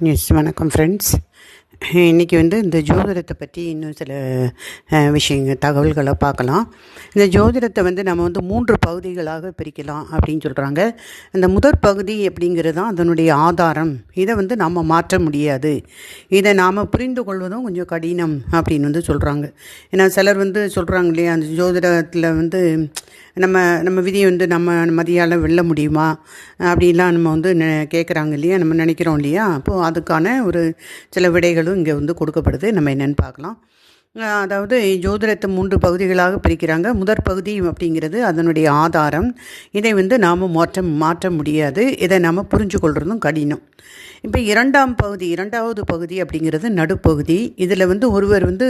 News வணக்கம் friends இன்றைக்கி வந்து இந்த ஜோதிடத்தை பற்றி இன்னும் சில விஷயங்கள் தகவல்களை பார்க்கலாம். இந்த ஜோதிடத்தை வந்து நம்ம வந்து மூன்று பகுதிகளாக பிரிக்கலாம் அப்படின்னு சொல்கிறாங்க இந்த முதற் பகுதி அப்படிங்கிறது தான் அதனுடைய ஆதாரம். இதை வந்து நம்ம மாற்ற முடியாது. இதை நாம் புரிந்து கொள்வதும் கொஞ்சம் கடினம் அப்படின்னு வந்து சொல்கிறாங்க ஏன்னா சிலர் வந்து சொல்கிறாங்க இல்லையா அந்த ஜோதிடத்தில் வந்து நம்ம நம்ம விதியை வந்து நம்ம மதியால் வெல்ல முடியுமா? அப்படிலாம் நம்ம வந்து நெ- கேட்குறாங்க இல்லையா நம்ம நினைக்கிறோம் இல்லையா? அப்போது அதுக்கான ஒரு சில விடைகள் விடைகளும் இங்கே வந்து கொடுக்கப்படுது. நம்ம என்னென்னு பார்க்கலாம். அதாவது ஜோதிடத்தை மூன்று பகுதிகளாக பிரிக்கிறாங்க. முதற் பகுதி அப்படிங்கிறது அதனுடைய ஆதாரம். இதை வந்து நாம் மாற்ற மாற்ற முடியாது. இதை நாம் புரிஞ்சு கொள்வதும் கடினம். இப்போ இரண்டாம் பகுதி இரண்டாவது பகுதி அப்படிங்கிறது நடுப்பகுதி. இதில் வந்து ஒருவர் வந்து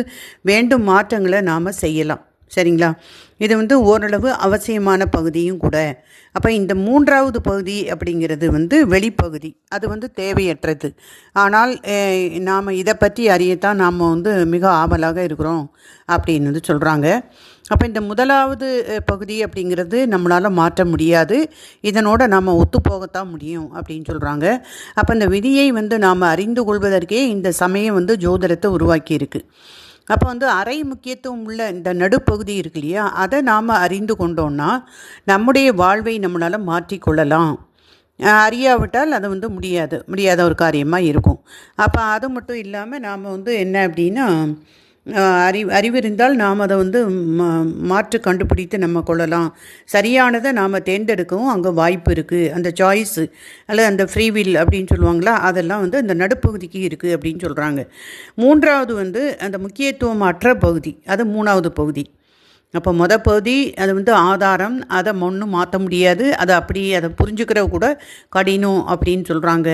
வேண்டும் மாற்றங்களை நாம் செய்யலாம். சரிங்களா? இது வந்து ஓரளவு அவசியமான பகுதியும் கூட. அப்போ இந்த மூன்றாவது பகுதி அப்படிங்கிறது வந்து வெளிப்பகுதி. அது வந்து தேவையற்றது. ஆனால் நாம் இதை பற்றி அறியத்தான் நாம் வந்து மிக ஆவலாக இருக்கிறோம் அப்படின்னு வந்து சொல்கிறாங்க அப்போ இந்த முதலாவது பகுதி அப்படிங்கிறது நம்மளால் மாற்ற முடியாது. இதனோட நாம் ஒத்துப்போகத்தான் முடியும் அப்படின்னு சொல்கிறாங்க அப்போ இந்த விதியை வந்து நாம் அறிந்து கொள்வதற்கே இந்த சமயம் வந்து ஜோதிடத்தை உருவாக்கியிருக்கு. அப்போ வந்து அரை முக்கியத்துவம் உள்ள இந்த நடுப்பகுதி இருக்கு இல்லையா? அதை நாம் அறிந்து கொண்டோம்னா நம்முடைய வாழ்வை நம்மளால் மாற்றிக்கொள்ளலாம் அறியாவிட்டால் அது வந்து முடியாது. முடியாத ஒரு காரியமாக இருக்கும். அப்போ அது மட்டும் இல்லாமல் நாம் வந்து என்ன அப்படின்னா அறி அறிவிருந்தால் நாம் அதை வந்து மா- மாற்று கண்டுபிடித்து நம்ம கொள்ளலாம். சரியானதை நாம் தேர்ந்தெடுக்கவும் அங்கே வாய்ப்பு இருக்குது அந்த சாய்ஸு அல்லது அந்த ஃப்ரீவில் அப்படின்னு சொல்லுவாங்களா அதெல்லாம் வந்து அந்த நடுப்பகுதிக்கு இருக்குது அப்படின்னு சொல்கிறாங்க மூன்றாவது வந்து அந்த முக்கியத்துவம் அற்ற பகுதி அது மூணாவது பகுதி. அப்போ மொத பகுதி அது வந்து ஆதாரம். அதை ஒன்றும் மாற்ற முடியாது. அதை அப்படி அதை புரிஞ்சுக்கிற கூட கடினம் அப்படின்னு சொல்கிறாங்க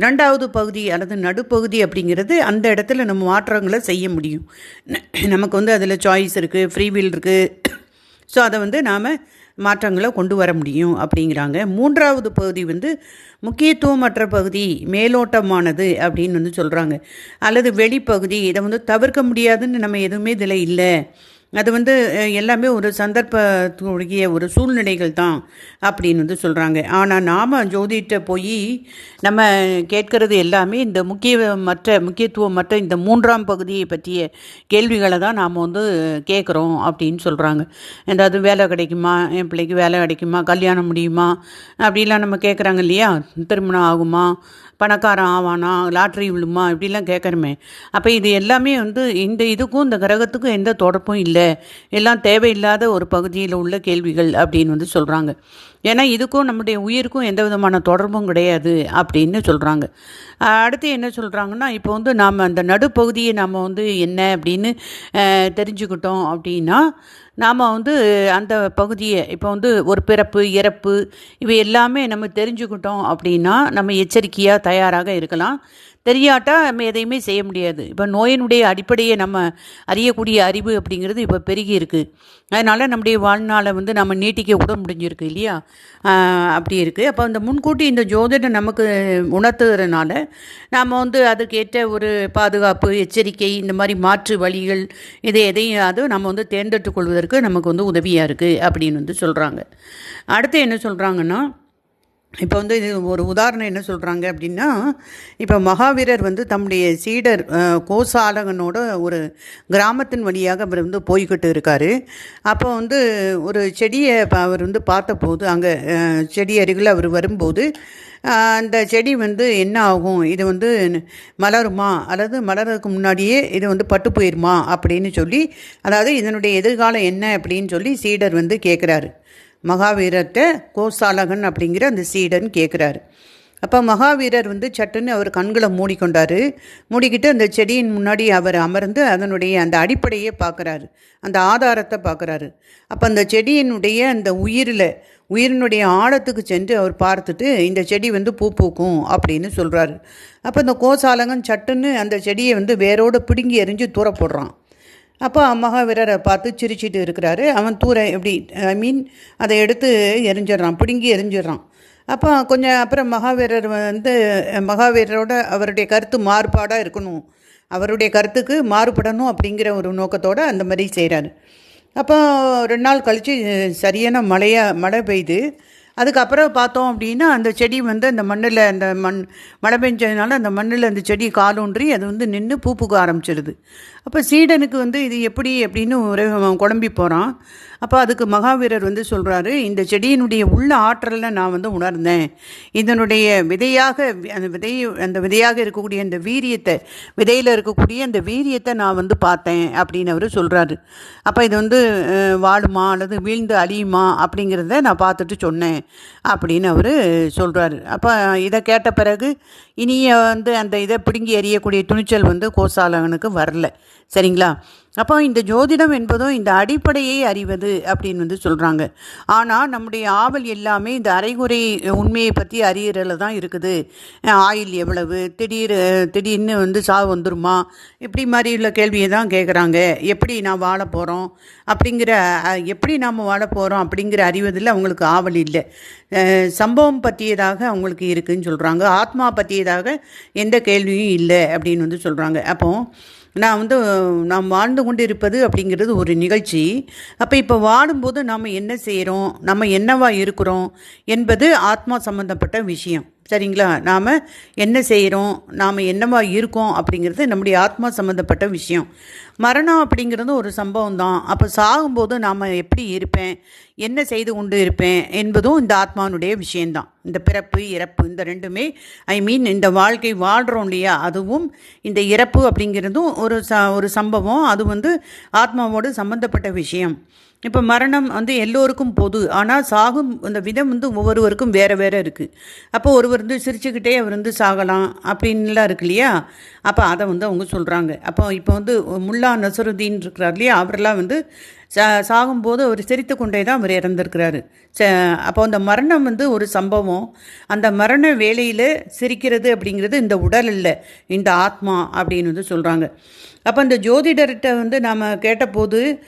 இரண்டாவது பகுதி அல்லது நடுப்பகுதி அப்படிங்கிறது அந்த இடத்துல நம்ம மாற்றங்களை செய்ய முடியும். நமக்கு வந்து அதில் சாய்ஸ் இருக்குது ஃப்ரீவில் இருக்குது ஸோ அதை வந்து நாம் மாற்றங்களை கொண்டு வர முடியும் அப்படிங்கிறாங்க. மூன்றாவது பகுதி வந்து முக்கியத்துவமற்ற பகுதி மேலோட்டமானது அப்படின்னு வந்து சொல்கிறாங்க அல்லது வெளிப்பகுதி இதை வந்து தவிர்க்க முடியாதுன்னு நம்ம எதுவுமே இதில் இல்லை. அது வந்து எல்லாமே ஒரு சந்தர்ப்பத்துடைய ஒரு சூழ்நிலைகள் தான் அப்படின்னு வந்து சொல்கிறாங்க ஆனால் நாம் ஜோதிட்ட போய் நம்ம கேட்கறது எல்லாமே இந்த முக்கிய மற்ற முக்கியத்துவம் மற்ற இந்த மூன்றாம் பகுதியை பற்றிய கேள்விகளை தான் நாம் வந்து கேட்குறோம் அப்படின்னு சொல்கிறாங்க ஏதாவது வேலை கிடைக்குமா? என் பிள்ளைக்கு வேலை கிடைக்குமா? கல்யாணம் முடியுமா? அப்படிலாம் நம்ம கேட்குறாங்க இல்லையா? திருமணம் ஆகுமா? பணக்காரன் ஆவானா லாட்ரி விழுமா இப்படிலாம் கேட்குறமே அப்போ இது எல்லாமே வந்து இந்த இதுக்கும் இந்த கிரகத்துக்கும் எந்த தொடர்பும் இல்லை. எல்லாம் தேவையில்லாத ஒரு பகுதியில் உள்ள கேள்விகள் அப்படின்னு வந்து சொல்கிறாங்க ஏன்னா இதுக்கும் நம்முடைய உயிருக்கும் எந்த விதமான தொடர்பும் கிடையாது அப்படின்னு சொல்கிறாங்க அடுத்து என்ன சொல்கிறாங்கன்னா இப்போ வந்து நாம் அந்த நடுப்பகுதியை நாம் வந்து என்ன அப்படின்னு தெரிஞ்சுக்கிட்டோம் அப்படின்னா நாம் வந்து அந்த பகுதியை இப்போ வந்து ஒரு பிறப்பு இறப்பு இவை எல்லாமே நம்ம தெரிஞ்சுக்கிட்டோம் அப்படின்னா நம்ம எச்சரிக்கையாக தயாராக இருக்கலாம். தெரியாட்டா நம்ம எதையுமே செய்ய முடியாது. இப்போ நோயினுடைய அடிப்படையை நம்ம அறியக்கூடிய அறிவு அப்படிங்கிறது இப்போ பெருகி இருக்குது அதனால் நம்முடைய வாழ்நாளை வந்து நம்ம நீட்டிக்க கூட முடிஞ்சிருக்கு இல்லையா? அப்படி இருக்குது அப்போ அந்த முன்கூட்டி இந்த ஜோதிடம் நமக்கு உணர்த்துறதுனால நாம் வந்து அதுக்கேற்ற ஒரு பாதுகாப்பு எச்சரிக்கை இந்த மாதிரி மாற்று வழிகள் இதை எதையும் அது நம்ம வந்து தேர்ந்தெடுத்து கொள்வதற்கு நமக்கு வந்து உதவியாக இருக்குது அப்படின்னு வந்து சொல்கிறாங்க அடுத்து என்ன சொல்கிறாங்கன்னா இப்போ வந்து இது ஒரு உதாரணம் என்ன சொல்கிறாங்க அப்படின்னா இப்போ மகாவீரர் வந்து தம்முடைய சீடர் கோசாலகனோட ஒரு கிராமத்தின் வழியாக அவர் வந்து போய்கிட்டு இருக்கார். அப்போ வந்து ஒரு செடியை அவர் வந்து பார்த்தபோது அங்கே செடி அருகில் அவர் வரும்போது அந்த செடி வந்து என்ன ஆகும்? இது வந்து மலருமா? அல்லது மலர்றதுக்கு முன்னாடியே இது வந்து பட்டு போயிருமா? அப்படின்னு சொல்லி அதாவது இதனுடைய எதிர்காலம் என்ன அப்படின்னு சொல்லி சீடர் வந்து கேட்குறாரு மகாவீரர்கிட்ட கோசாலகன் அப்படிங்கிற அந்த சீடன் கேட்குறாரு அப்போ மகாவீரர் வந்து சட்டுன்னு அவர் கண்களை மூடிக்கொண்டார். மூடிக்கிட்டு அந்த செடியின் முன்னாடி அவர் அமர்ந்து அதனுடைய அந்த அடிப்படையை பார்க்குறாரு அந்த ஆதாரத்தை பார்க்குறாரு அப்போ அந்த செடியினுடைய அந்த உயிரில் உயிரினுடைய ஆழத்துக்கு சென்று அவர் பார்த்துட்டு இந்த செடி வந்து பூ பூக்கும் அப்படின்னு சொல்கிறாரு அப்போ இந்த கோசாலகன் சட்டுன்னு அந்த செடியை வந்து வேரோடு பிடுங்கி எறிஞ்சு தூர போடுறான் அப்போ மகாவீரரை பார்த்து சிரிச்சிட்டு இருக்கிறாரு. அவன் தூர எப்படி ஐ மீன் அதை எடுத்து எரிஞ்சிடுறான் பிடுங்கி எரிஞ்சிடுறான். அப்போ கொஞ்சம் அப்புறம் மகாவீரர் வந்து மகாவீரரோட அவருடைய கருத்து மாறுபாடாக இருக்கணும். அவருடைய கருத்துக்கு மாறுபடணும் அப்படிங்கிற ஒரு நோக்கத்தோடு அந்த மாதிரி செய்கிறாரு அப்போ ரெண்டு நாள் கழித்து சரியான மழையாக மழை பெய்யுது அதுக்கப்புறம் பார்த்தோம் அப்படின்னா அந்த செடி வந்து அந்த மண்ணில் அந்த மண் மழை பெஞ்சதுனால அந்த மண்ணில் அந்த செடி காலூன்றி அது வந்து நின்று பூ பூக்க ஆரம்பிச்சிடுது அப்போ சீடனுக்கு வந்து இது எப்படி அப்படின்னு ஒரு குழம்பி போகிறான் அப்போ அதுக்கு மகாவீரர் வந்து சொல்கிறாரு இந்த செடியினுடைய உள்ள ஆற்றலை நான் வந்து உணர்ந்தேன். இதனுடைய விதையாக அந்த விதை அந்த விதையாக இருக்கக்கூடிய அந்த வீரியத்தை விதையில் இருக்கக்கூடிய அந்த வீரியத்தை நான் வந்து பார்த்தேன் அப்படின்னு அவர் சொல்கிறாரு அப்போ இது வந்து வாழுமா அல்லது வீழ்ந்து அழியுமா அப்படிங்கிறத நான் பார்த்துட்டு சொன்னேன் அப்படின்னு அவர் சொல்கிறாரு அப்போ இதை கேட்ட பிறகு இனிய வந்து அந்த இதை பிடுங்கி எறியக்கூடிய துணிச்சல் வந்து கோசாலகனுக்கு வரல. சரிங்களா? அப்போ இந்த ஜோதிடம் என்பதும் இந்த அடிப்படையை அறிவது அப்படின்னு வந்து சொல்கிறாங்க ஆனால் நம்முடைய ஆவல் எல்லாமே இந்த அரைகுறை உண்மையை பற்றி அறியறதுல தான் இருக்குது. ஆயில் எவ்வளவு? திடீர் திடீர்னு வந்து சாவு வந்துருமா? இப்படி மாதிரி உள்ள கேள்வியை தான் கேட்குறாங்க எப்படி நான் வாழ போகிறோம் அப்படிங்கிற எப்படி நாம் வாழ போகிறோம் அப்படிங்கிற அறிவதில் அவங்களுக்கு ஆவல் இல்லை. சம்பவம் பற்றியதாக அவங்களுக்கு இருக்குன்னு சொல்கிறாங்க ஆத்மா பற்றியதாக எந்த கேள்வியும் இல்லை அப்படின்னு வந்து சொல்கிறாங்க அப்போது நான் வந்து நாம் வாழ்ந்து கொண்டு இருப்பது அப்படிங்கிறது ஒரு நிகழ்ச்சி. அப்போ இப்போ வாழும்போது நாம் என்ன செய்கிறோம் நம்ம என்னவா இருக்கிறோம்? என்பது ஆத்மா சம்பந்தப்பட்ட விஷயம். சரிங்களா? நாம் என்ன செய்கிறோம் நாம் என்னவா இருக்கோம்? அப்படிங்கிறது நம்முடைய ஆத்மா சம்மந்தப்பட்ட விஷயம். மரணம் அப்படிங்கிறது ஒரு சம்பவம் தான். அப்போ சாகும்போது நாம் எப்படி இருப்பேன்? என்ன செய்து கொண்டு இருப்பேன்? என்பதும் இந்த ஆத்மானுடைய விஷயந்தான் இந்த பிறப்பு இறப்பு இந்த ரெண்டுமே ஐ மீன் இந்த வாழ்க்கை வாழ்கிறோம் இல்லையா? அதுவும் இந்த இறப்பு அப்படிங்கிறதும் ஒரு ச ஒரு சம்பவம். அது வந்து ஆத்மாவோடு சம்மந்தப்பட்ட விஷயம். இப்போ மரணம் வந்து எல்லோருக்கும் பொது. ஆனால் சாகும் அந்த விதம் வந்து ஒவ்வொருவருக்கும் வேறு வேறு இருக்குது அப்போ ஒருவர் வந்து சிரிச்சுக்கிட்டே அவர் வந்து சாகலாம் அப்படின்லாம் இருக்கு இல்லையா? அப்போ அதை வந்து அவங்க சொல்கிறாங்க அப்போ இப்போ வந்து முல்லா நசருதீன் இருக்கிறார் இல்லையா? அவரெல்லாம் வந்து சா சாகும்போது அவர் சிரித்து கொண்டே தான் அவர் இறந்துருக்கிறாரு. ச அப்போ அந்த மரணம் வந்து ஒரு சம்பவம். அந்த மரண வேலையில் சிரிக்கிறது அப்படிங்கிறது இந்த உடல் இல்லை இந்த ஆத்மா அப்படின்னு வந்து சொல்கிறாங்க அப்போ அந்த ஜோதிடர்கிட்ட வந்து நாம் கேட்டபோது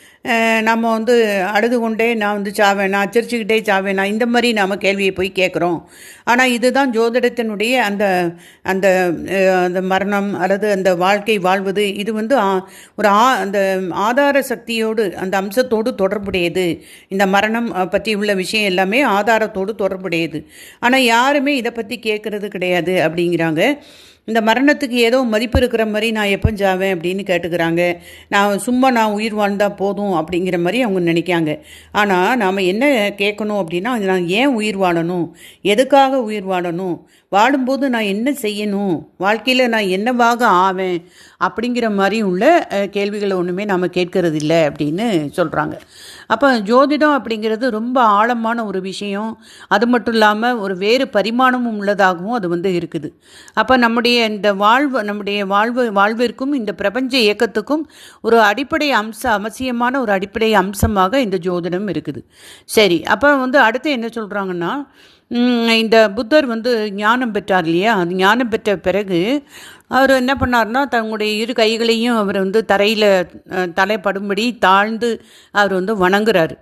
நம்ம வந்து அழுது கொண்டே நான் வந்து சாவேனா அச்சரிச்சுக்கிட்டே சாவேனா இந்த மாதிரி நாம் கேள்வியை போய் கேட்குறோம் ஆனால் இதுதான் ஜோதிடத்தினுடைய அந்த அந்த அந்த மரணம் அல்லது அந்த வாழ்க்கை வாழ்வது. இது வந்து ஆ- ஒரு ஆ அந்த ஆதார சக்தியோடு அந்த அம்சத்தோடு தொடர்புடையது. இந்த மரணம் பற்றி உள்ள விஷயம் எல்லாமே ஆதாரத்தோடு தொடர்புடையது. ஆனால் யாருமே இதை பற்றி கேட்குறது கிடையாது அப்படிங்கிறாங்க. இந்த மரணத்துக்கு ஏதோ மதிப்பு இருக்கிற மாதிரி நான் எப்போ ஜாவேன் அப்படின்னு கேட்டுக்கிறாங்க. நான் சும்மா நான் உயிர் வாழ்ந்தால் போதும் அப்படிங்கிற மாதிரி அவங்க நினைக்காங்க. ஆனால் நாம் என்ன கேட்கணும் அப்படின்னா நான் ஏன் உயிர் வாழணும்? எதுக்காக உயிர் வாழணும்? வாழும்போது நான் என்ன செய்யணும்? வாழ்க்கையில் நான் என்னவாக ஆவேன்? அப்படிங்கிற மாதிரி உள்ள கேள்விகளை ஒன்றுமே நாம் கேட்கறது இல்லை அப்படின்னு சொல்கிறாங்க அப்போ ஜோதிடம் அப்படிங்கிறது ரொம்ப ஆழமான ஒரு விஷயம். அது மட்டும் இல்லாமல் ஒரு வேறு பரிமாணமும் உள்ளதாகவும் அது வந்து இருக்குது. அப்போ நம்முடைய இந்த வாழ்வு நம்முடைய வாழ்வு வாழ்விற்கும் இந்த பிரபஞ்ச இயக்கத்துக்கும் ஒரு அடிப்படை அம்ச அவசியமான ஒரு அடிப்படை அம்சமாக இந்த ஜோதிடம் இருக்குது. சரி அப்போ வந்து அடுத்து என்ன சொல்கிறாங்கன்னா இந்த புத்தர் வந்து ஞானம் பெற்றார் இல்லையா? அது ஞானம் பெற்ற பிறகு அவர் என்ன பண்ணார்னா தன்னுடைய இரு கைகளையும் அவர் வந்து தரையில் தலைப்படும்படி தாழ்ந்து அவர் வந்து வணங்குறாரு.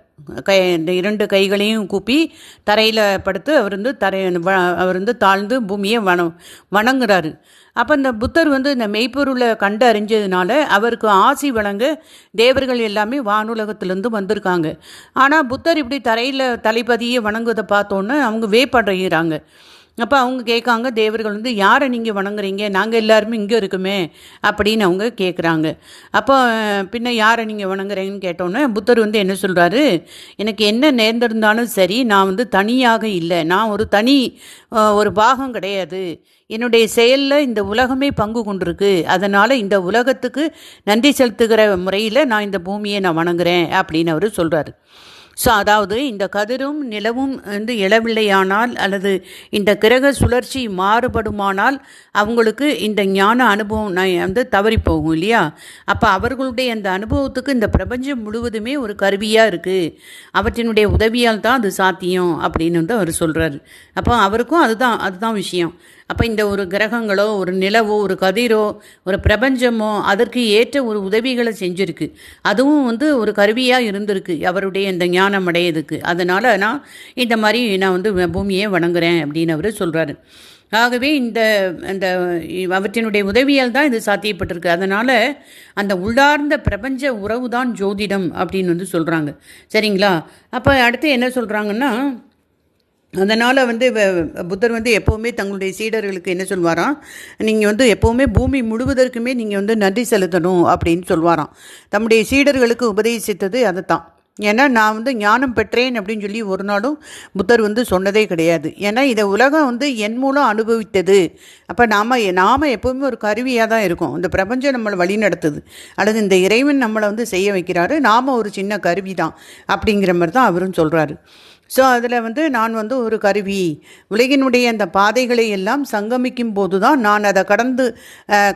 கை இந்த இரண்டு கைகளையும் கூப்பி தரையில் படுத்து அவர் வந்து தரை வ- அவர் வந்து தாழ்ந்து பூமியை வண வணங்குறாரு. அப்போ இந்த புத்தர் வந்து இந்த மெய்ப்பொருளை கண்டு அறிஞ்சதுனால அவருக்கு ஆசி வழங்க தேவர்கள் எல்லாமே வானுலகத்திலேருந்து வந்திருக்காங்க. ஆனால் புத்தர் இப்படி தரையில் தலைப்பதியை வணங்குவதை பார்த்தோன்னே அவங்க வேப்படைகிறாங்க அப்போ அவங்க கேட்காங்க தேவர்கள் வந்து யாரை நீங்கள் வணங்குறீங்க? நாங்கள் எல்லாருமே இங்கே இருக்குமே. அப்படின்னு அவங்க கேட்குறாங்க அப்போ பின்ன யாரை நீங்கள் வணங்குறீங்கன்னு கேட்டோன்னே புத்தர் வந்து என்ன சொல்கிறாரு எனக்கு என்ன நேர்ந்திருந்தாலும் சரி நான் வந்து தனியாக இல்லை. நான் ஒரு தனி ஒரு பாகம் கிடையாது. என்னுடைய செயலில் இந்த உலகமே பங்கு கொண்டிருக்கு. அதனால் இந்த உலகத்துக்கு நன்றி செலுத்துகிற முறையில் நான் இந்த பூமியை நான் வணங்குறேன். அப்படின்னு அவர் சொல்கிறாரு ஸோ அதாவது இந்த கதிரும் நிலவும் வந்து இழவில்லையானால் அல்லது இந்த கிரக சுழற்சி மாறுபடுமானால் அவங்களுக்கு இந்த ஞான அனுபவம் நான் வந்து தவறி போகும் இல்லையா? அப்போ அவர்களுடைய அந்த அனுபவத்துக்கு இந்த பிரபஞ்சம் முழுவதுமே ஒரு கருவியாக இருக்குது அவற்றினுடைய உதவியால் தான் அது சாத்தியம் அப்படின்னு வந்து அவர் சொல்கிறார் அப்போ அவருக்கும் அதுதான் அதுதான் விஷயம். அப்போ இந்த ஒரு கிரகங்களோ ஒரு நிலவோ ஒரு கதிரோ ஒரு பிரபஞ்சமோ அதற்கு ஏற்ற ஒரு உதவிகளை செஞ்சுருக்கு. அதுவும் வந்து ஒரு கருவியாக இருந்திருக்கு. அவருடைய இந்த ஞானம் அடையதுக்கு. அதனால் நான் இந்த மாதிரி நான் வந்து பூமியை வணங்குறேன் அப்படின்னு அவர் சொல்கிறாரு ஆகவே இந்த அந்த அவற்றினுடைய உதவியால் தான் இது சாத்தியப்பட்டிருக்கு. அதனால் அந்த உள்ளார்ந்த பிரபஞ்ச உறவு தான் ஜோதிடம் அப்படின்னு வந்து சொல்கிறாங்க சரிங்களா? அப்போ அடுத்து என்ன சொல்கிறாங்கன்னா அதனால் வந்து வ- புத்தர் வந்து எப்போவுமே தங்களுடைய சீடர்களுக்கு என்ன சொல்வாராம்? நீங்கள் வந்து எப்போவுமே பூமி முழுவதற்குமே நீங்கள் வந்து நன்றி செலுத்தணும் அப்படின்னு சொல்வாராம். தம்முடைய சீடர்களுக்கு உபதேசித்தது அதை தான் ஏன்னா நான் வந்து ஞானம் பெற்றேன் அப்படின்னு சொல்லி ஒரு நாளும் புத்தர் வந்து சொன்னதே கிடையாது. ஏன்னா இதை உலகம் வந்து என் மூலம் அனுபவித்தது. அப்போ நாம் நாம் எப்போவுமே ஒரு கருவியாக தான் இருக்கும். இந்த பிரபஞ்சம் நம்மளை வழி நடத்துது. அல்லது இந்த இறைவன் நம்மளை வந்து செய்ய வைக்கிறாரு. நாம் ஒரு சின்ன கருவி தான் அப்படிங்கிற மாதிரி தான் அவரும் சொல்கிறாரு ஸோ அதில் வந்து நான் வந்து ஒரு கருவி. உலகினுடைய அந்த பாதைகளை எல்லாம் சங்கமிக்கும் போது தான் நான் அதை கடந்து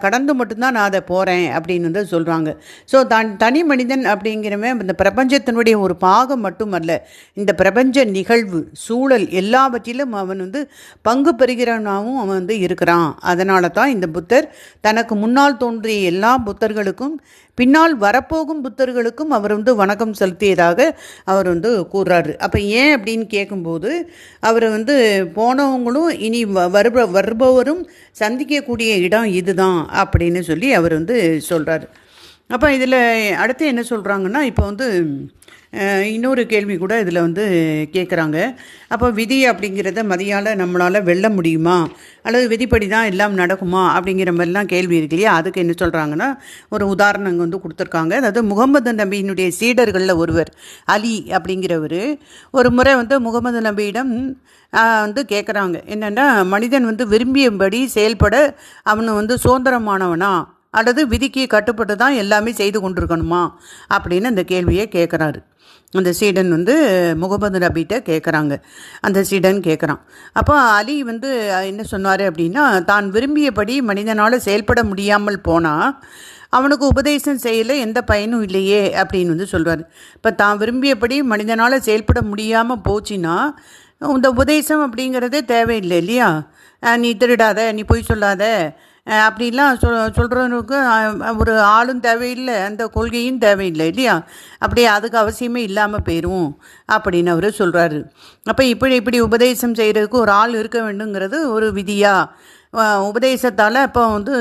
கடந்து மட்டும்தான் நான் அதை போகிறேன் அப்படின்னு வந்து சொல்கிறாங்க ஸோ தன் தனி மனிதன் அப்படிங்கிறவன் இந்த பிரபஞ்சத்தினுடைய ஒரு பாகம் மட்டுமல்ல இந்த பிரபஞ்ச நிகழ்வு சூழல் எல்லாவற்றிலும் அவன் வந்து பங்கு பெறுகிறவனாகவும் அவன் வந்து இருக்கிறான். அதனால தான் இந்த புத்தர் தனக்கு முன்னால் தோன்றிய எல்லா புத்தர்களுக்கும் பின்னால் வரப்போகும் புத்தர்களுக்கும் அவர் வந்து வணக்கம் செலுத்தியதாக அவர் வந்து கூறுறாரு. அப்போ ஏன் அப்படின்னு கேட்கும்போது அவர் வந்து போனவங்களும் இனி வ- வருப வருபவரும் சந்திக்கக்கூடிய இடம் இதுதான் அப்படின்னு சொல்லி அவர் வந்து சொல்கிறாரு அப்போ இதில் அடுத்து என்ன சொல்கிறாங்கன்னா இப்போ வந்து இன்னொரு கேள்வி கூட இதில் வந்து கேட்குறாங்க அப்போ விதி அப்படிங்கிறத மதியால் நம்மளால் வெல்ல முடியுமா? அல்லது விதிப்படி தான் எல்லாம் நடக்குமா? அப்படிங்கிற மாதிரிலாம் கேள்வி இருக்கு இல்லையா? அதுக்கு என்ன சொல்கிறாங்கன்னா ஒரு உதாரணம் வந்து கொடுத்துருக்காங்க. அதாவது முகமது நபியினுடைய சீடர்களில் ஒருவர் அலி அப்படிங்கிறவர் ஒரு முறை வந்து முகமது நபியிடம் வந்து கேட்குறாங்க என்னென்னா மனிதன் வந்து விரும்பியபடி செயல்பட அவனு வந்து சுதந்திரமானவனா? அல்லது விதிக்கு கட்டுப்பட்டு தான் எல்லாமே செய்து கொண்டிருக்கணுமா? அப்படின்னு அந்த கேள்வியை கேட்குறாரு அந்த சீடன் வந்து முகமது நபிகிட்ட கேட்குறாங்க அந்த சீடன் கேட்குறான் அப்போ அலி வந்து என்ன சொன்னார் அப்படின்னா தான் விரும்பியபடி மனிதனால் செயல்பட முடியாமல் போனால் அவனுக்கு உபதேசம் செய்யல எந்த பயனும் இல்லையே அப்படின்னு வந்து சொல்கிறார் இப்போ தான் விரும்பியபடி மனிதனால் செயல்பட முடியாமல் போச்சுன்னா இந்த உபதேசம் அப்படிங்கிறதே தேவையில்லை இல்லையா? நீ திருடாத நீ பொய் சொல்லாத அப்படிலாம் சொல் சொல்கிறவனுக்கு ஒரு ஆளும் தேவையில்லை அந்த கொள்கையும் தேவையில்லை இல்லையா? அப்படியே அதுக்கு அவசியமே இல்லாமல் போயிடும் அப்படின்னு அவர் சொல்கிறாரு அப்போ இப்படி இப்படி உபதேசம் செய்கிறதுக்கு ஒரு ஆள் இருக்க வேண்டுங்கிறது ஒரு விதியாக உபதேசத்தால் இப்போ வந்து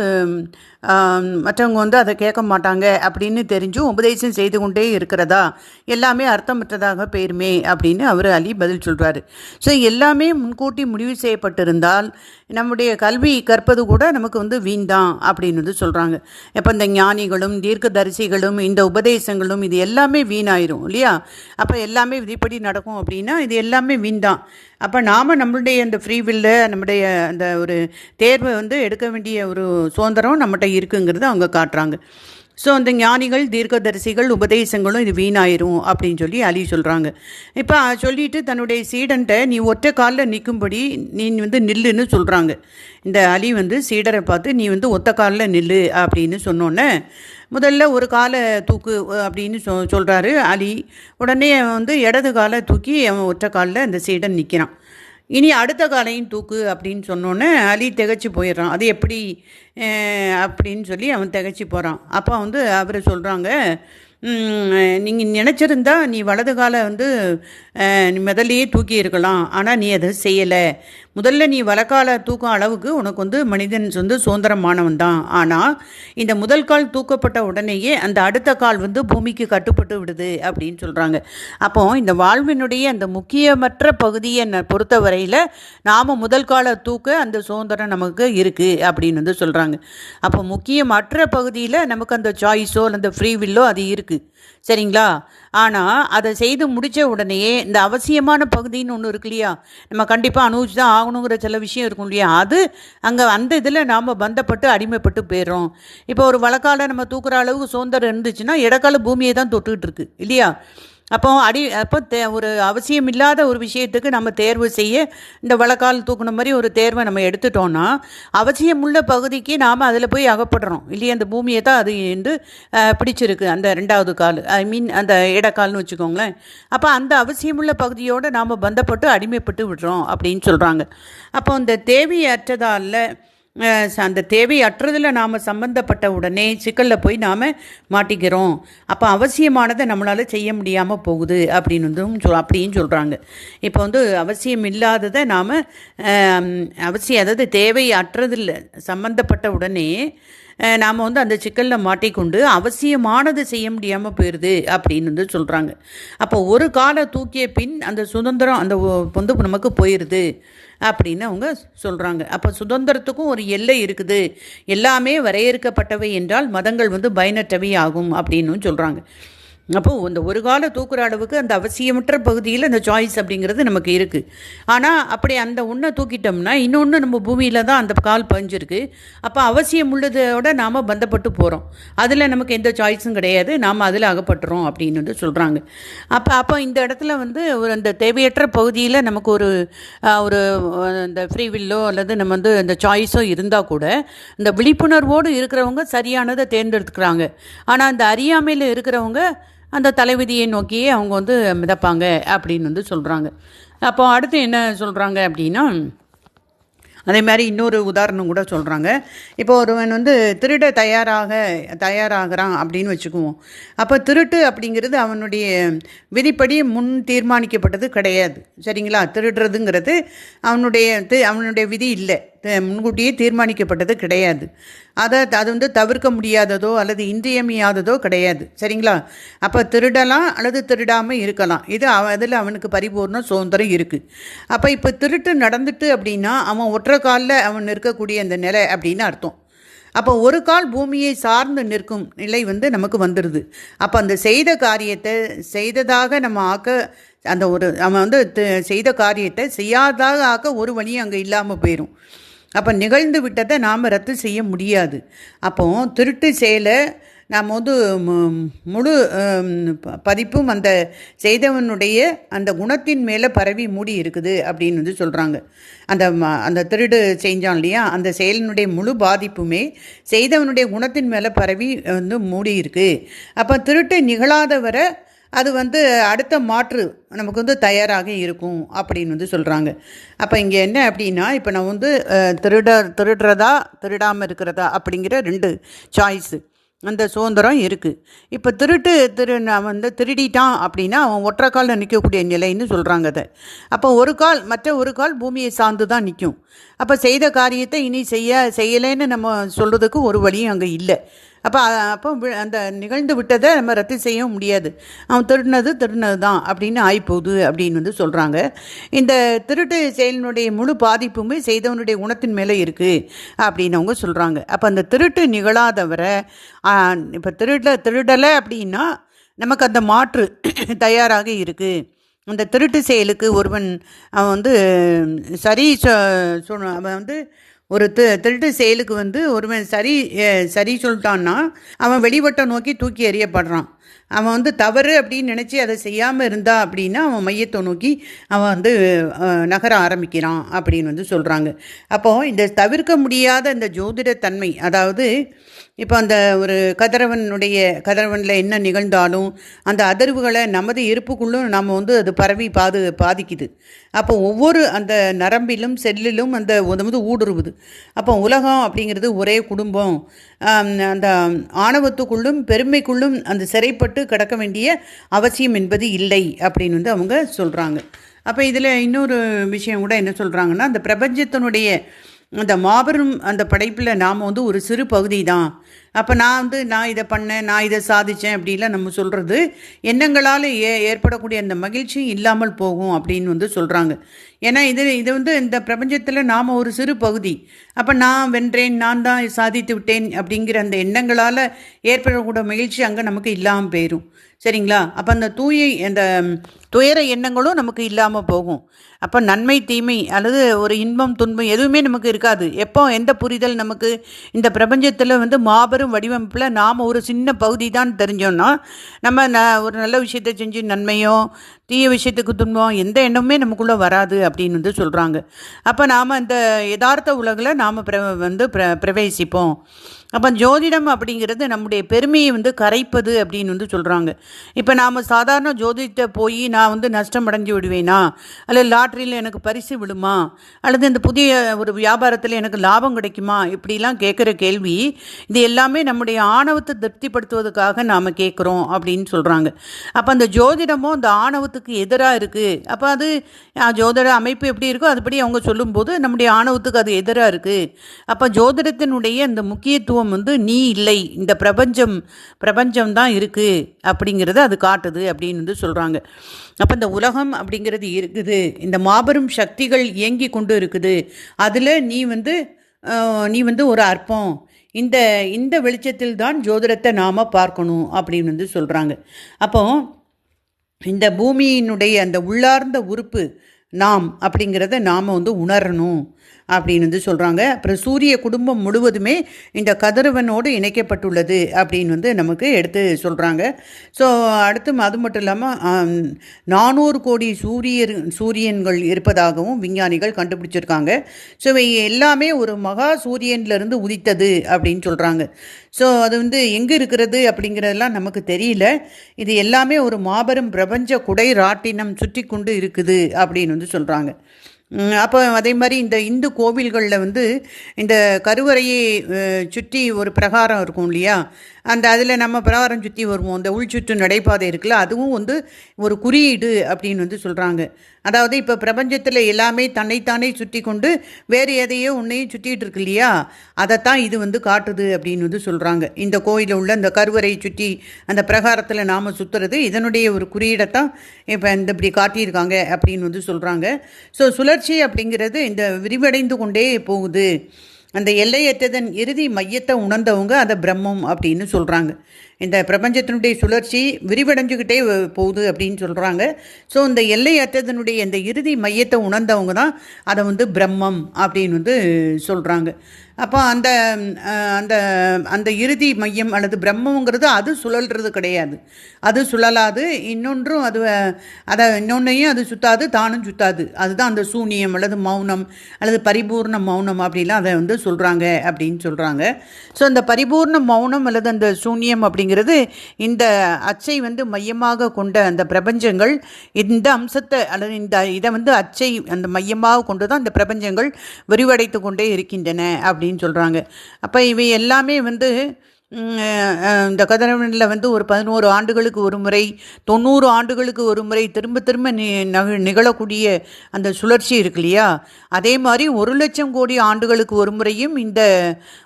மற்றவங்க வந்து அதை கேட்க மாட்டாங்க அப்படின்னு தெரிஞ்சும் உபதேசம் செய்து கொண்டே இருக்கிறதா? எல்லாமே அர்த்தமற்றதாக போயிருமே அப்படின்னு அவர் அலி பதில் சொல்கிறாரு ஸோ எல்லாமே முன்கூட்டி முடிவு செய்யப்பட்டிருந்தால் நம்முடைய கல்வி கற்பது கூட நமக்கு வந்து வீண்தான் அப்படின்னு வந்து சொல்கிறாங்க இப்போ இந்த ஞானிகளும் தீர்க்கதரிசிகளும் இந்த உபதேசங்களும் இது எல்லாமே வீணாயிரும் இல்லையா? அப்போ எல்லாமே விதிப்படி நடக்கும் அப்படின்னா இது எல்லாமே வீண்தான். அப்போ நாம் நம்மளுடைய அந்த ஃப்ரீ வில்ல நம்முடைய அந்த ஒரு தேர்வை வந்து எடுக்க வேண்டிய ஒரு சுதந்திரம் நம்மகிட்ட இருக்குங்கிறத அவங்க காட்டுறாங்க. ஸோ அந்த ஞானிகள் தீர்க்கதரிசிகள் உபதேசங்களும் இது வீணாயிரும் அப்படின்னு சொல்லி அலி சொல்கிறாங்க இப்போ சொல்லிட்டு தன்னுடைய சீடன்ட்ட நீ ஒற்றை காலில் நிற்கும்படி நீ வந்து நில்லுன்னு சொல்கிறாங்க இந்த அலி வந்து சீடரை பார்த்து நீ வந்து ஒத்த காலில் நில்லு அப்படின்னு சொன்னோன்னே முதல்ல ஒரு காலை தூக்கு அப்படின்னு சொ சொல்கிறாரு அலி. உடனே வந்து இடது காலை தூக்கி அவன் ஒற்றை காலில் அந்த சீடன் நிற்கிறான் இனி அடுத்த காலையும் தூக்கு அப்படின்னு சொன்னோன்னே அலி திகச்சு போயிடுறான். அது எப்படி? அப்படின்னு சொல்லி அவன் திகச்சு போகிறான் அப்போ வந்து அவர் சொல்கிறாங்க நீங்கள் நினச்சிருந்தா நீ வலது காலை வந்து முதல்லையே தூக்கி இருக்கலாம். ஆனால் நீ அதை செய்யலை. முதல்ல நீ வலக்கால தூக்கும் அளவுக்கு உனக்கு வந்து மனிதன் வந்து சுதந்திரமானவன் தான். ஆனால் இந்த முதல் கால் தூக்கப்பட்ட உடனேயே அந்த அடுத்த கால் வந்து பூமிக்கு கட்டுப்பட்டு விடுது அப்படின்னு சொல்கிறாங்க அப்போ இந்த வாழ்வினுடைய அந்த முக்கியமற்ற பகுதியை பொறுத்த பொறுத்தவரையில் நாம் முதல் கால தூக்க அந்த சுதந்திரம் நமக்கு இருக்குது அப்படின்னு வந்து சொல்கிறாங்க அப்போ முக்கியமற்ற பகுதியில் நமக்கு அந்த சாய்ஸோ அந்த ஃப்ரீ வில்லோ அது இருக்குது சரிங்களா? ஆனால் அதை செய்து முடித்த உடனேயே இந்த அவசியமான பகுதின்னு ஒன்று இருக்கு இல்லையா? நம்ம கண்டிப்பாக அனுபவிச்சு தான் ஆகணுங்கிற சில விஷயம் இருக்கும் இல்லையா? அது அங்கே அந்த இதில் நாம் பந்தப்பட்டு அடிமைப்பட்டு போயிடுறோம். இப்போ ஒரு வழக்கால நம்ம தூக்குற அளவுக்கு சுதந்திரம் இருந்துச்சுன்னா இடக்கால பூமியை தான் தொட்டுக்கிட்டு இருக்கு இல்லையா? அப்போ அடி அப்போ தே ஒரு அவசியம் இல்லாத ஒரு விஷயத்துக்கு நம்ம தேர்வு செய்ய இந்த வழக்கால் தூக்குன மாதிரி ஒரு தேர்வை நம்ம எடுத்துட்டோன்னா அவசியம் உள்ள பகுதிக்கு நாம் அதில் போய் அகப்படுறோம். இல்லையா? அந்த பூமியை தான் அது என்று பிடிச்சிருக்கு அந்த ரெண்டாவது கால். ஐ மீன் அந்த இடக்கால்னு வச்சுக்கோங்களேன். அப்போ அந்த அவசியமுள்ள பகுதியோடு நாம் பந்தப்பட்டு அடிமைப்பட்டு விடுறோம் அப்படின்னு சொல்கிறாங்க அப்போ இந்த தேவையற்றதால அஹ் அந்த தேவையற்றதில் நாம் சம்மந்தப்பட்ட உடனே சிக்கலில் போய் நாம் மாட்டிக்கிறோம். அப்போ அவசியமானதை நம்மளால் செய்ய முடியாமல் போகுது அப்படின்னு சொல் அப்படின்னு சொல்கிறாங்க இப்போ வந்து அவசியம் இல்லாததை நாம் அவசியம் அதாவது தேவையற்றதில் சம்மந்தப்பட்ட உடனே நாம் வந்து அந்த சிக்கலில் மாட்டிக்கொண்டு அவசியமானது செய்ய முடியாமல் போயிடுது அப்படின்னு வந்து சொல்கிறாங்க அப்போ ஒரு காலை தூக்கிய பின் அந்த சுதந்திரம் அந்த ஒ- வந்து நமக்கு போயிடுது அப்படின்னு அவங்க சொல்கிறாங்க அப்போ சுதந்திரத்துக்கும் ஒரு எல்லை இருக்குது. எல்லாமே வரையறுக்கப்பட்டவை என்றால் மதங்கள் வந்து பயனற்றவை ஆகும் அப்படின்னு சொல்கிறாங்க அப்போ இந்த ஒரு கால தூக்குற அளவுக்கு அந்த அவசியமற்ற பகுதியில் அந்த சாய்ஸ் அப்படிங்கிறது நமக்கு இருக்குது ஆனால் அப்படி அந்த ஒன்றை தூக்கிட்டோம்னா இன்னொன்று நம்ம பூமியில் தான் அந்த கால் பஞ்சிருக்கு அப்போ அவசியம் உள்ளதோட நாம் பந்தப்பட்டு போகிறோம் அதில் நமக்கு எந்த சாய்ஸும் கிடையாது. நாம் அதில் அகப்பட்டுறோம் அப்படின்னு வந்து சொல்கிறாங்க அப்போ அப்போ இந்த இடத்துல வந்து ஒரு அந்த தேவையற்ற பகுதியில் நமக்கு ஒரு ஒரு இந்த ஃப்ரீ வில்லோ அல்லது நம்ம வந்து அந்த சாய்ஸோ இருந்தால் கூட இந்த விழிப்புணர்வோடு இருக்கிறவங்க சரியானதை தேர்ந்தெடுத்துக்கிறாங்க. ஆனால் அந்த அறியாமையில் இருக்கிறவங்க அந்த தலைவிதியை நோக்கியே அவங்க வந்து மிதப்பாங்க அப்படின்னு வந்து சொல்கிறாங்க அப்போ அடுத்து என்ன சொல்கிறாங்க அப்படின்னா அதே மாதிரி இன்னொரு உதாரணம் கூட சொல்கிறாங்க இப்போ ஒருவன் வந்து திருட தயாராக தயாராகிறான் அப்படின்னு வச்சுக்குவோம். அப்போ திருட்டு அப்படிங்கிறது அவனுடைய விதிப்படி முன் தீர்மானிக்கப்பட்டது கிடையாது. சரிங்களா? திருடுறதுங்கிறது அவனுடைய அவனுடைய விதி இல்லை. முன்கூட்டியே தீர்மானிக்கப்பட்டது கிடையாது. அதை அது வந்து தவிர்க்க முடியாததோ அல்லது இன்றியமையாததோ கிடையாது. சரிங்களா? அப்போ திருடலாம் அல்லது திருடாமல் இருக்கலாம். இது அவ அதில் அவனுக்கு பரிபூர்ண சுதந்திரம் இருக்குது அப்போ இப்போ திருட்டு நடந்துட்டு அப்படின்னா அவன் ஒற்றை காலில் அவன் இருக்கக்கூடிய அந்த நிலை அப்படின்னு அர்த்தம். அப்போ ஒரு கால் பூமியை சார்ந்து நிற்கும் நிலை வந்து நமக்கு வந்துடுது அப்போ அந்த செய்த காரியத்தை செய்ததாக நம்ம ஆக்க அந்த ஒரு அவன் வந்து செய்த காரியத்தை செய்யாததாக ஆக்க ஒரு வழி அங்கே இல்லாமல் போயிடும் அப்போ நிகழ்ந்து விட்டதை நாம் ரத்து செய்ய முடியாது. அப்போ திருட்டு செயலை நாம் வந்து முழு ப- பதிப்பும் அந்த செய்தவனுடைய அந்த குணத்தின் மேலே பரவி மூடி இருக்குது அப்படின்னு வந்து சொல்கிறாங்க அந்த அந்த திருடு செஞ்சான் இல்லையா? அந்த செயலினுடைய முழு பாதிப்புமே செய்தவனுடைய குணத்தின் மேலே பரவி வந்து மூடி இருக்குது அப்போ திருட்டு நிகழாதவரை அது வந்து அடுத்த மாற்று நமக்கு வந்து தயாராக இருக்கும் அப்படின்னு வந்து சொல்கிறாங்க அப்போ இங்கே என்ன அப்படின்னா இப்போ நான் வந்து திருட திருடுறதா திருடாமல் இருக்கிறதா அப்படிங்கிற ரெண்டு சாய்ஸு அந்த சுதந்திரம் இருக்குது இப்போ திருட்டு திரு நான் வந்து திருடிட்டான் அப்படின்னா அவன் ஒற்றை காலில் நிற்கக்கூடிய நிலைன்னு சொல்கிறாங்க அதை. அப்போ ஒரு கால் மற்ற ஒரு கால் பூமியை சார்ந்து தான் நிற்கும் அப்போ செய்த காரியத்தை இனி செய்ய செய்யலைன்னு நம்ம சொல்கிறதுக்கு ஒரு வழியும் அங்கே இல்லை. அப்போ அப்போ வி- அந்த நிகழ்ந்து விட்டதை நம்ம ரத்து செய்ய முடியாது. அவன் திருடினது திருடினது தான் அப்படின்னு ஆகிப்போகுது அப்படின்னு வந்து சொல்கிறாங்க இந்த திருட்டு செயலினுடைய முழு பாதிப்புமே செய்தவனுடைய குணத்தின் மேலே இருக்குது அப்படின்னு அவங்க சொல்கிறாங்க அப்போ அந்த திருட்டு நிகழாதவரை இப்போ திருட திருடலை அப்படின்னா நமக்கு அந்த மாற்று தயாராக இருக்குது அந்த திருட்டு செயலுக்கு ஒருவன் அவன் வந்து சரி சொ- அவன் வந்து ஒரு தி திருட்டு செயலுக்கு வந்து ஒருவன் சரி சரி சொல்லிட்டான்னா அவன் வெளிவட்டம் நோக்கி தூக்கி எறியப்படுறான். அவன் வந்து தவறு அப்படின்னு நினச்சி அதை செய்யாமல் இருந்தா அப்படின்னா அவன் மையத்தை நோக்கி அவன் வந்து நகர ஆரம்பிக்கிறான் அப்படின்னு வந்து சொல்கிறாங்க அப்போது இந்த தவிர்க்க முடியாத இந்த ஜோதிடத்தன்மை அதாவது இப்போ அந்த ஒரு கதிரவனுடைய கதிரவனில் என்ன நிகழ்ந்தாலும் அந்த அதிர்வுகளை நமது இருப்புக்குள்ளும் நம்ம வந்து அது பரவி பாது பாதிக்குது. அப்போ ஒவ்வொரு அந்த நரம்பிலும் செல்லிலும் அந்த வந்து ஊடுருவுது. அப்போ உலகம் அப்படிங்கிறது ஒரே குடும்பம். அந்த ஆணவத்துக்குள்ளும் பெருமைக்குள்ளும் அந்த சிறைப்பட்டு கிடக்க வேண்டிய அவசியம் என்பது இல்லை அப்படின்னு வந்து அவங்க சொல்கிறாங்க அப்போ இதில் இன்னொரு விஷயம் கூட என்ன சொல்கிறாங்கன்னா அந்த பிரபஞ்சத்தினுடைய அந்த மாபெரும் அந்த படைப்பில் நாம் வந்து ஒரு சிறு பகுதி தான் அப்போ நான் வந்து நான் இதை பண்ணேன் நான் இதை சாதித்தேன் அப்படிலாம் நம்ம சொல்கிறது எண்ணங்களால் ஏ ஏற்படக்கூடிய அந்த மகிழ்ச்சி இல்லாமல் போகும் அப்படின்னு வந்து சொல்கிறாங்க ஏன்னா இது இது வந்து இந்த பிரபஞ்சத்தில் நாம் ஒரு சிறு பகுதி. அப்போ நான் வென்றேன் நான் தான் சாதித்து விட்டேன் அப்படிங்கிற அந்த எண்ணங்களால் ஏற்படக்கூடிய மகிழ்ச்சி அங்கே நமக்கு இல்லாமல் போயிடும் சரிங்களா? அப்போ அந்த தூய அந்த துயர எண்ணங்களும் நமக்கு இல்லாமல் போகும். அப்போ நன்மை தீமை அல்லது ஒரு இன்பம் துன்பம் எதுவுமே நமக்கு இருக்காது. எப்போ எந்த புரிதல் நமக்கு? இந்த பிரபஞ்சத்தில் வந்து மாபெரும் வடிவமைப்பில் நாம் ஒரு சின்ன பகுதி தான் தெரிஞ்சோன்னா நம்ம ந ஒரு நல்ல விஷயத்தை செஞ்சு நன்மையோ தீய விஷயத்துக்கு துன்பம் எந்த எண்ணமுமே நமக்குள்ளே வராது அப்படின்னு வந்து சொல்கிறாங்க அப்போ நாம் இந்த யதார்த்த உலகில் நாம் பிர வந்து பிர பிரவேசிப்போம். அப்போ ஜோதிடம் அப்படிங்கிறது நம்முடைய பெருமையை வந்து கரைப்பது அப்படின்னு வந்து சொல்கிறாங்க இப்போ நாம் சாதாரண ஜோதிடத்தை போய் நான் வந்து நஷ்டம் அடைஞ்சு விடுவேனா? அல்லது லாட்ரியில் எனக்கு பரிசு விடுமா? அல்லது இந்த புதிய ஒரு வியாபாரத்தில் எனக்கு லாபம் கிடைக்குமா? இப்படிலாம் கேட்குற கேள்வி இது எல்லாமே நம்முடைய ஆணவத்தை திருப்திப்படுத்துவதற்காக நாம் கேட்குறோம் அப்படின்னு சொல்கிறாங்க அப்போ அந்த ஜோதிடமும் அந்த ஆணவத்துக்கு எதிராக இருக்குது அப்போ அது ஜோதிட அமைப்பு எப்படி இருக்கோ அதுபடி அவங்க சொல்லும்போது நம்முடைய ஆணவத்துக்கு அது எதிராக இருக்குது அப்போ ஜோதிடத்தினுடைய அந்த முக்கியத்துவம் வந்து நீ இல்லை இந்த பிரபஞ்சம் பிரபஞ்சம் தான் இருக்குது அப்படிங்கிறத அது காட்டுது அப்படின்னு வந்து சொல்கிறாங்க அப்போ இந்த உலகம் அப்படிங்கிறது இருக்குது. இந்த மாபெரும் சக்திகள் இயங்கி கொண்டு இருக்குது. அதில் நீ வந்து நீ வந்து ஒரு அற்பம். இந்த இந்த வெளிச்சத்தில் தான் ஜோதிடத்தை நாம் பார்க்கணும் அப்படின்னு வந்து சொல்கிறாங்க அப்போ இந்த பூமியினுடைய அந்த உள்ளார்ந்த உறுப்பு நாம் அப்படிங்கிறத நாம் வந்து உணரணும். அப்படின்னு வந்து சொல்கிறாங்க அப்புறம் சூரிய குடும்பம் முழுவதுமே இந்த கதிரவனோடு இணைக்கப்பட்டுள்ளது அப்படின்னு வந்து நமக்கு எடுத்து சொல்கிறாங்க ஸோ அடுத்து அது மட்டும் இல்லாமல் நானூறு கோடி சூரியர் சூரியன்கள் இருப்பதாகவும் விஞ்ஞானிகள் கண்டுபிடிச்சிருக்காங்க. ஸோ இவை எல்லாமே ஒரு மகா சூரியன்லேருந்து உதித்தது அப்படின்னு சொல்கிறாங்க ஸோ அது வந்து எங்கே இருக்கிறது அப்படிங்கிறதெல்லாம் நமக்கு தெரியல. இது எல்லாமே ஒரு மாபெரும் பிரபஞ்ச குடை ராட்டினம் சுற்றி கொண்டு இருக்குது அப்படின்னு வந்து சொல்கிறாங்க அப்போ அதே மாதிரி இந்த இந்து கோவில்களில் வந்து இந்த கருவறையை சுற்றி ஒரு பிரகாரம் இருக்கும் இல்லையா? அந்த அதில் நம்ம பிரகாரம் சுற்றி வருவோம். இந்த உள்சுற்று நடைபாதை இருக்குல்ல அதுவும் வந்து ஒரு குறியீடு அப்படின்னு வந்து சொல்கிறாங்க அதாவது இப்போ பிரபஞ்சத்தில் எல்லாமே தன்னைத்தானே சுற்றி கொண்டு வேறு எதையோ உன்னையும் சுற்றிட்டு இருக்கு இல்லையா? அதைத்தான் இது வந்து காட்டுது அப்படின்னு வந்து சொல்கிறாங்க இந்த கோயிலில் உள்ள இந்த கருவறையை சுற்றி அந்த பிரகாரத்தில் நாம் சுற்றுறது இதனுடைய ஒரு குறியீடைத்தான் இப்போ இந்த இப்படி காட்டியிருக்காங்க அப்படின்னு வந்து சொல்கிறாங்க ஸோ சுழற்சி அப்படிங்கிறது இந்த விரிவடைந்து கொண்டே போகுது. அந்த எல்லையற்றதன் இறுதி மையத்தை உணர்ந்தவங்க அதை பிரம்மம் அப்படின்னு சொல்கிறாங்க இந்த பிரபஞ்சத்தினுடைய சுழற்சி விரிவடைஞ்சுக்கிட்டே போகுது அப்படின்னு சொல்கிறாங்க ஸோ இந்த எல்லையற்றதனுடைய இந்த இறுதி மையத்தை உணர்ந்தவங்க தான் அதை வந்து பிரம்மம் அப்படின்னு வந்து சொல்கிறாங்க அப்போ அந்த அந்த அந்த இறுதி மையம் அல்லது பிரம்மங்கிறது அது சுழல்றது கிடையாது. அது சுழலாது இன்னொன்றும் அது அதை இன்னொன்னையும் அது சுத்தாது தானும் சுத்தாது. அதுதான் அந்த சூனியம் அல்லது மௌனம் அல்லது பரிபூர்ண மௌனம் அப்படிலாம் அதை வந்து சொல்கிறாங்க அப்படின்னு சொல்கிறாங்க ஸோ அந்த பரிபூர்ண மௌனம் அல்லது அந்த சூனியம் அப்படிங்கிறது இந்த அச்சை வந்து மையமாக கொண்ட அந்த பிரபஞ்சங்கள் இந்த அம்சத்தை அல்லது இந்த இதை வந்து அச்சை அந்த மையமாக கொண்டு தான் இந்த பிரபஞ்சங்கள் விரிவடைத்து கொண்டே இருக்கின்றன அப்படின்னு சொல்கிறாங்க அப்போ இவை எல்லாமே வந்து இந்த கதிரவனில் வந்து ஒரு பதினோரு ஆண்டுகளுக்கு ஒரு முறை தொண்ணூறு ஆண்டுகளுக்கு ஒரு முறை திரும்ப திரும்ப நி நிகழக்கூடிய அந்த சுழற்சி இருக்கு இல்லையா? அதே மாதிரி ஒரு லட்சம் கோடி ஆண்டுகளுக்கு ஒரு முறையும் இந்த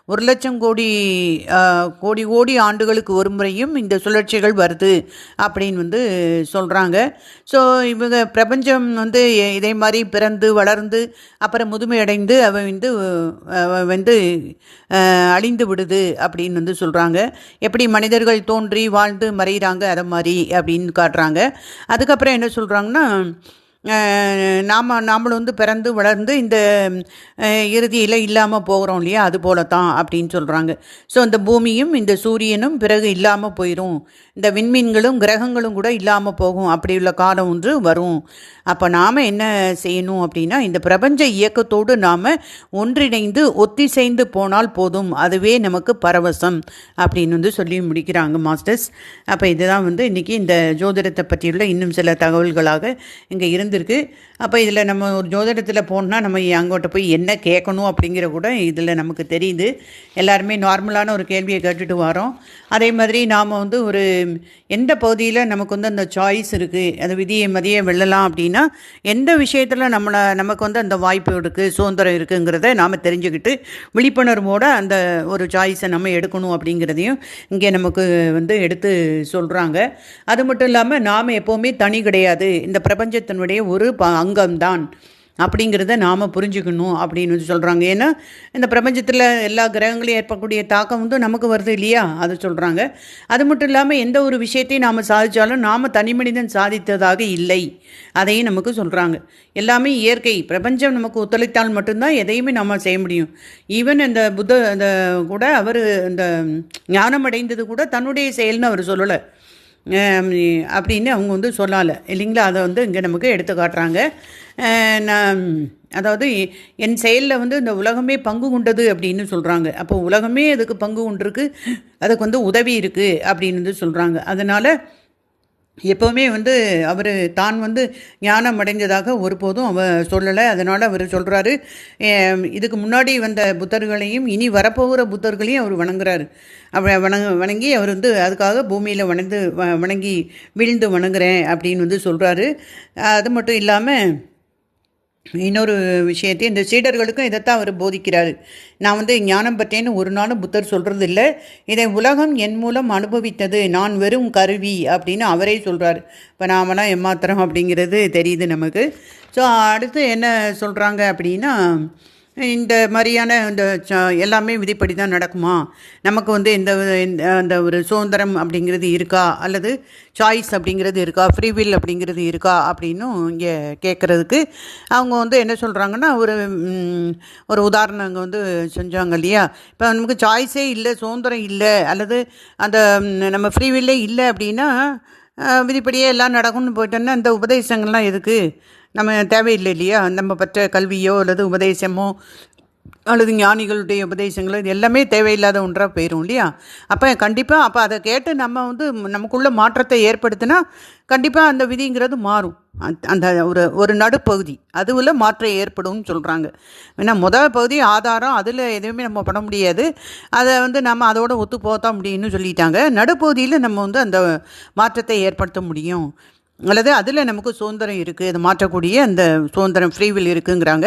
ஒரு லட்சம் கோடி கோடி கோடி ஆண்டுகளுக்கு ஒரு முறையும் இந்த சுழற்சிகள் வருது அப்படின்னு வந்து சொல்கிறாங்க ஸோ இவங்க பிரபஞ்சம் வந்து இதே மாதிரி பிறந்து வளர்ந்து அப்புறம் முதுமையடைந்து அவன் வந்து வந்து அழிந்து விடுது அப்படின்னு வந்து சொல்கிறாங்க எப்படி மனிதர்கள் தோன்றி வாழ்ந்து மறைகிறாங்க அதை மாதிரி அப்படின்னு காட்டுறாங்க. அதுக்கப்புறம் என்ன சொல்கிறாங்கன்னா நாம் நாமளும் வந்து பிறந்து வளர்ந்து இந்த இறுதியில் இல்லாமல் போகிறோம் இல்லையா? அது போல தான் அப்படின்னு சொல்கிறாங்க ஸோ இந்த பூமியும் இந்த சூரியனும் பிறகு இல்லாமல் போயிடும் இந்த விண்மீன்களும் கிரகங்களும் கூட இல்லாமல் போகும். அப்படி உள்ள காலம் ஒன்று வரும். அப்போ நாம் என்ன செய்யணும் அப்படின்னா இந்த பிரபஞ்ச இயக்கத்தோடு நாம் ஒன்றிணைந்து ஒத்திசைந்து போனால் போதும். அதுவே நமக்கு பரவசம் அப்படின்னு வந்து சொல்லி முடிக்கிறாங்க மாஸ்டர்ஸ். அப்போ இதுதான் வந்து இன்றைக்கி இந்த ஜோதிடத்தை பற்றியுள்ள இன்னும் சில தகவல்களாக இங்கே இருந்து இருந்திருக்கு அப்போ இதில் நம்ம ஒரு ஜோதிடத்தில் போனால் நம்ம அங்கோட்ட போய் என்ன கேட்கணும் அப்படிங்கிற கூட இதில் நமக்கு தெரியுது. எல்லாருமே நார்மலான ஒரு கேள்வியை கேட்டுட்டு வரோம். அதே மாதிரி நாம் வந்து ஒரு எந்த பகுதியில் நமக்கு வந்து அந்த சாய்ஸ் இருக்குது அந்த விதியை மதியை வெல்லலாம் அப்படின்னா எந்த விஷயத்தில் நம்மளை நமக்கு வந்து அந்த வாய்ப்பு இருக்குது சுதந்திரம் இருக்குங்கிறத நாம் தெரிஞ்சுக்கிட்டு விழிப்புணர்வோடு அந்த ஒரு சாய்ஸை நம்ம எடுக்கணும் அப்படிங்கிறதையும் இங்கே நமக்கு வந்து எடுத்து சொல்கிறாங்க அது மட்டும் இல்லாமல் நாம் எப்போவுமே தனி கிடையாது. இந்த பிரபஞ்சத்தினுடைய ஒரு ப அங்கம்தான். அப்படிங்கிறத நாம் புரிஞ்சுக்கணும் அப்படின்னு சொல்கிறாங்க ஏன்னா இந்த பிரபஞ்சத்தில் எல்லா கிரகங்களையும் ஏற்படக்கூடிய தாக்கம் வந்து நமக்கு வருது இல்லையா? அது சொல்கிறாங்க அது மட்டும் இல்லாமல் எந்த ஒரு விஷயத்தையும் நாம் சாதித்தாலும் நாம் தனி மனிதன் சாதித்ததாக இல்லை. அதையும் நமக்கு சொல்கிறாங்க எல்லாமே இயற்கை. பிரபஞ்சம் நமக்கு ஒத்துழைத்தால் மட்டும்தான் எதையுமே நம்ம செய்ய முடியும். ஈவன் இந்த புத்த இந்த கூட அவர் இந்த ஞானம் அடைந்தது கூட தன்னுடைய செயல்னு அவர் சொல்லலை. அப்படின்னு அவங்க வந்து சொல்லலை இல்லைங்களா? அதை வந்து இங்கே நமக்கு எடுத்து காட்டுறாங்க. நான் அதாவது என் செயலில் வந்து இந்த உலகமே பங்கு கொண்டது அப்படின்னு சொல்கிறாங்க அப்போ உலகமே அதுக்கு பங்கு கொண்டிருக்கு. அதுக்கு வந்து உதவி இருக்குது அப்படின்னு வந்து சொல்கிறாங்க அதனால் எப்போவுமே வந்து அவர் தான் வந்து ஞானம் அடைந்ததாக ஒருபோதும் அவர் சொல்லலை. அதனால் அவர் சொல்கிறாரு இதுக்கு முன்னாடி வந்த புத்தர்களையும் இனி வரப்போகிற புத்தர்களையும் அவர் வணங்குறாரு. அவர் வணங்க வணங்கி அவர் வந்து அதுக்காக பூமியில் வணந்து வணங்கி வீழ்ந்து வணங்குறேன் அப்படின்னு வந்து சொல்கிறாரு அது மட்டும் இல்லாமல் இன்னொரு விஷயத்தை இந்த சீடர்களுக்கும் இதைத்தான் அவர் போதிக்கிறார். நான் வந்து ஞானம் பற்றேன்னு ஒரு நாளும் புத்தர் சொல்கிறது இல்லை இதை உலகம் என் மூலம் அனுபவித்தது. நான் வெறும் கருவி அப்படின்னு அவரே சொல்கிறார் இப்போ நாமெல்லாம் எம்மாத்திரம் அப்படிங்கிறது தெரியுது நமக்கு. ஸோ அடுத்து என்ன சொல்கிறாங்க அப்படின்னா இந்த மாதிரியான இந்த எல்லாமே விதிப்படி தான் நடக்குமா? நமக்கு வந்து எந்த அந்த ஒரு சுதந்திரம் அப்படிங்கிறது இருக்கா? அல்லது சாய்ஸ் அப்படிங்கிறது இருக்கா? ஃப்ரீவில் அப்படிங்கிறது இருக்கா? அப்படின்னும் இங்கே கேட்குறதுக்கு அவங்க வந்து என்ன சொல்கிறாங்கன்னா ஒரு ஒரு உதாரணம் அங்கே வந்து செஞ்சாங்க இல்லையா? இப்போ நமக்கு சாய்ஸே இல்லை சுதந்திரம் இல்லை அல்லது அந்த நம்ம ஃப்ரீவில்லே இல்லை அப்படின்னா விதிப்படியே எல்லாம் நடக்கும்னு போயிட்டோன்னா இந்த உபதேசங்கள்லாம் எதுக்கு? நம்ம தேவையில்லை இல்லையா? நம்ம பற்ற கல்வியோ அல்லது உபதேசமோ அல்லது ஞானிகளுடைய உபதேசங்களோ இது எல்லாமே தேவையில்லாத ஒன்றாக போயிடும் இல்லையா? அப்போ கண்டிப்பாக அப்போ அதை கேட்டு நம்ம வந்து நமக்குள்ள மாற்றத்தை ஏற்படுத்தினா கண்டிப்பாக அந்த விதிங்கிறது மாறும். அந்த ஒரு ஒரு நடுப்பகுதி அதுவில் மாற்றம் ஏற்படும்னு சொல்கிறாங்க ஏன்னா முதல் பகுதி ஆதாரம் அதில் எதுவுமே நம்ம பண்ண முடியாது. அதை வந்து நம்ம அதோட ஒத்து போத்தான் முடியும்னு சொல்லிட்டாங்க. நடுப்பகுதியில் நம்ம வந்து அந்த மாற்றத்தை ஏற்படுத்த முடியும். அல்லது அதில் நமக்கு சுதந்திரம் இருக்குது அதை மாற்றக்கூடிய அந்த சுதந்திரம் ஃப்ரீவில் இருக்குங்கிறாங்க.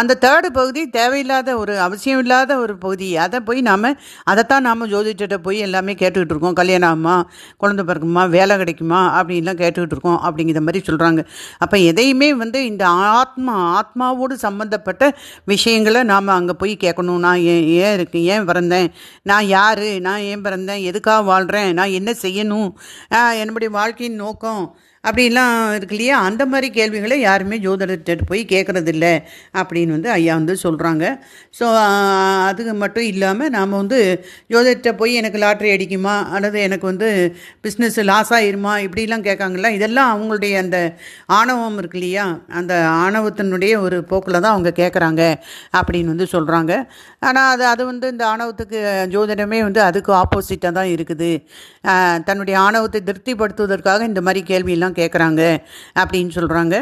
அந்த தேர்டு பகுதி தேவையில்லாத ஒரு அவசியம் இல்லாத ஒரு பகுதி. அதை போய் நாம் அதைத்தான் நாம் ஜோதிச்சிட்ட போய் எல்லாமே கேட்டுக்கிட்டு இருக்கோம். கல்யாணம் குழந்தை பிறக்குமா? வேலை கிடைக்குமா? அப்படின்லாம் கேட்டுக்கிட்டு இருக்கோம் அப்படிங்கிற மாதிரி சொல்கிறாங்க அப்போ எதையுமே வந்து இந்த ஆத்மா ஆத்மாவோடு சம்மந்தப்பட்ட விஷயங்களை நாம் அங்கே போய் கேட்கணும். நான் ஏன் ஏன் இருக்கு ஏன் பிறந்தேன்? நான் யார்? நான் ஏன் பிறந்தேன்? எதுக்காக வாழ்கிறேன் நான் என்ன செய்யணும்? என்னுடைய வாழ்க்கையின் நோக்கம். அப்படிலாம் இருக்கு இல்லையா? அந்த மாதிரி கேள்விகளை யாருமே ஜோதிடர்கிட்ட போய் கேட்குறதில்ல அப்படின்னு வந்து ஐயா வந்து சொல்கிறாங்க ஸோ அது மட்டும் இல்லாமல் நாம் வந்து ஜோதிடர்கிட்ட போய் எனக்கு லாட்ரி அடிக்குமா? அல்லது எனக்கு வந்து பிஸ்னஸ் லாஸ் ஆயிருமா? இப்படிலாம் கேட்காங்கல்ல? இதெல்லாம் அவங்களுடைய அந்த ஆணவம் இருக்கு இல்லையா? அந்த ஆணவத்தினுடைய ஒரு போக்கில் தான் அவங்க கேட்குறாங்க அப்படின்னு வந்து சொல்கிறாங்க ஆனால் அது அது வந்து இந்த ஆணவத்துக்கு ஜோதிடமே வந்து அதுக்கு ஆப்போசிட்டாக தான் இருக்குது. தன்னுடைய ஆணவத்தை திருப்திப்படுத்துவதற்காக இந்த மாதிரி கேள்வியெல்லாம் கேட்குறாங்க அப்படின்னு சொல்கிறாங்க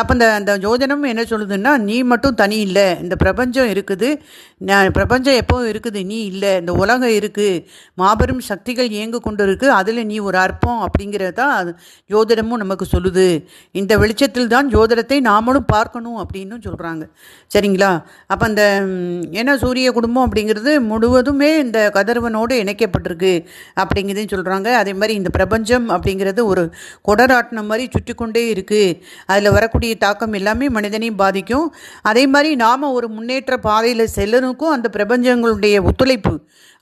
அப்போ இந்த அந்த ஜோதிடம் என்ன சொல்லுதுன்னா நீ மட்டும் தனி இல்லை. இந்த பிரபஞ்சம் இருக்குது. நான் பிரபஞ்சம் எப்போவும் இருக்குது நீ இல்லை. இந்த உலகம் இருக்குது மாபெரும் சக்திகள் இயங்கு கொண்டு இருக்குது அதில் நீ ஒரு அற்பம் அப்படிங்கிறது தான் ஜோதிடமும் நமக்கு சொல்லுது. இந்த வெளிச்சத்தில் தான் ஜோதிடத்தை நாமளும் பார்க்கணும் அப்படின்னு சொல்கிறாங்க சரிங்களா? அப்போ அந்த ஏன்னா சூரிய குடும்பம் அப்படிங்கிறது முழுவதுமே இந்த கதிரவனோடு இணைக்கப்பட்டிருக்கு அப்படிங்கிறதையும் சொல்கிறாங்க அதே மாதிரி இந்த பிரபஞ்சம் அப்படிங்கிறது ஒரு கொடராட்டின மாதிரி சுற்றி கொண்டே இருக்குது அதில் வர வரக்கூடிய தாக்கம் எல்லாமே மனிதனையும் பாதிக்கும். அதே மாதிரி நாம் ஒரு முன்னேற்ற பாதையில் செல்லனுக்கும் அந்த பிரபஞ்சங்களுடைய ஒத்துழைப்பு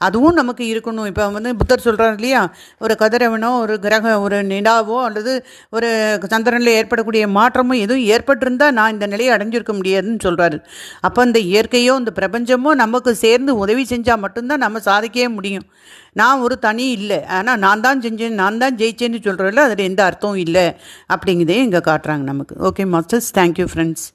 அதுவும் நமக்கு இருக்கணும். இப்போ வந்து புத்தர் சொல்கிறார் இல்லையா? ஒரு கதிரவனோ ஒரு கிரக ஒரு நிலாவோ அல்லது ஒரு சந்திரனில் ஏற்படக்கூடிய மாற்றமோ எதுவும் ஏற்பட்டிருந்தால் நான் இந்த நிலையை அடைஞ்சிருக்க முடியாதுன்னு சொல்கிறாரு அப்போ இந்த இயற்கையோ இந்த பிரபஞ்சமோ நமக்கு சேர்ந்து உதவி செஞ்சால் மட்டும்தான் நம்ம சாதிக்கவே முடியும். நான் ஒரு தனி இல்லை. ஆனால் நான் தான் செஞ்சேன் நான் தான் ஜெயிச்சேன்னு சொல்கிறதில்ல அதில் எந்த அர்த்தமும் இல்லை. அப்படிங்கிறதையும் இங்கே காட்டுறாங்க நமக்கு. Okay masters thank you friends